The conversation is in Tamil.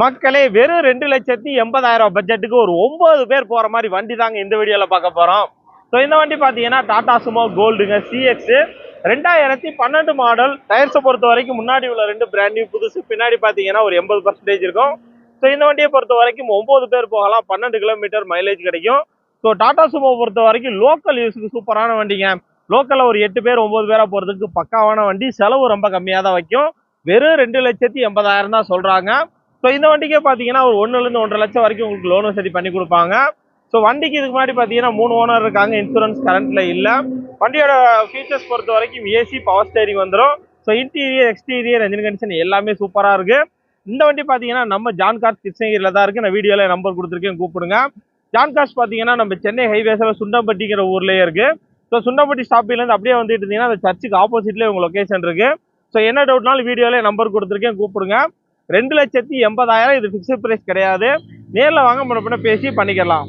மக்களே வெறும் ரெண்டு லட்சத்தி எண்பதாயிரம் பட்ஜெட்டுக்கு ஒரு ஒன்பது பேர் போகிற மாதிரி வண்டி தாங்க இந்த வீடியோவில் பார்க்க போகிறோம் ஸோ இந்த வண்டி பார்த்தீங்கன்னா டாடா சுமோ கோல்டுங்க சிஎக்ஸ் ரெண்டாயிரத்தி பன்னெண்டு மாடல் டயர்ஸை பொறுத்த வரைக்கும் முன்னாடி உள்ள ரெண்டு பிராண்ட் நியூ புதுசு. பின்னாடி பார்த்தீங்கன்னா ஒரு எண்பது பர்சன்டேஜ் இருக்கும். ஸோ இந்த வண்டியை பொறுத்த வரைக்கும் ஒம்பது பேர் போகலாம். பன்னெண்டு கிலோமீட்டர் மைலேஜ் கிடைக்கும். ஸோ டாடா சுமோ பொறுத்த வரைக்கும் லோக்கல் யூஸுக்கு சூப்பரான வண்டிங்க. லோக்கலில் ஒரு எட்டு பேர் ஒம்பது பேராக போகிறதுக்கு பக்காவான வண்டி. செலவு ரொம்ப கம்மியாக தான் வைக்கும். வெறும் ரெண்டு லட்சத்தி எண்பதாயிரம் தான் சொல்கிறாங்க ஸோ இந்த வண்டிக்கே பார்த்தீங்கன்னா ஒரு ஒன்றுலேருந்து ஒன்றரை லட்சம் வரைக்கும் உங்களுக்கு லோன் வசதி பண்ணி கொடுப்பாங்க. ஸோ வண்டிக்கு இதுக்கு முன்னாடி பார்த்தீங்கன்னா மூணு ஓனர் இருக்காங்க இன்சூரன்ஸ் கரண்ட்டில் இல்லை. வண்டியோட ஃபீச்சர்ஸ் பொறுத்த வரைக்கும் ஏசி பவர் ஸ்டேரிங் வந்துடும் so interior exterior engine condition எல்லாமே சூப்பராக இருக்குது இந்த வண்டி பார்த்தீங்கன்னா நம்ம ஜான் கார்ஸ் கிருஷ்ணகிரியில் தான் இருக்குது நான் வீடியோவில் நம்பர் கொடுத்துருக்கேன் கூப்பிடுங்க. ஜான் கார்ஸ் பார்த்தீங்கன்னா நம்ம சென்னை ஹைவேஸில் சுண்டம்பட்டிங்கிற ஊர்லேயே இருக்குது ஸோ சுண்டம்பட்டி ஸ்டாப்பிலேருந்து அப்படியே வந்துட்டு இருந்தீங்கன்னா அந்த சர்ச்சுக்கு ஆப்போசிட்லேயே உங்கள் லொக்கேஷன் இருக்குது ஸோ என்ன டவுட்னாலும் வீடியோவில் நம்பர் கொடுத்துருக்கேன் கூப்பிடுங்க. ரெண்டு லட்சத்தி எண்பதாயிரம் இது ஃபிக்ஸட் ப்ரைஸ் கிடையாது. நேரில் வாங்க முன்ன பின்ன பேசி பண்ணிக்கலாம்.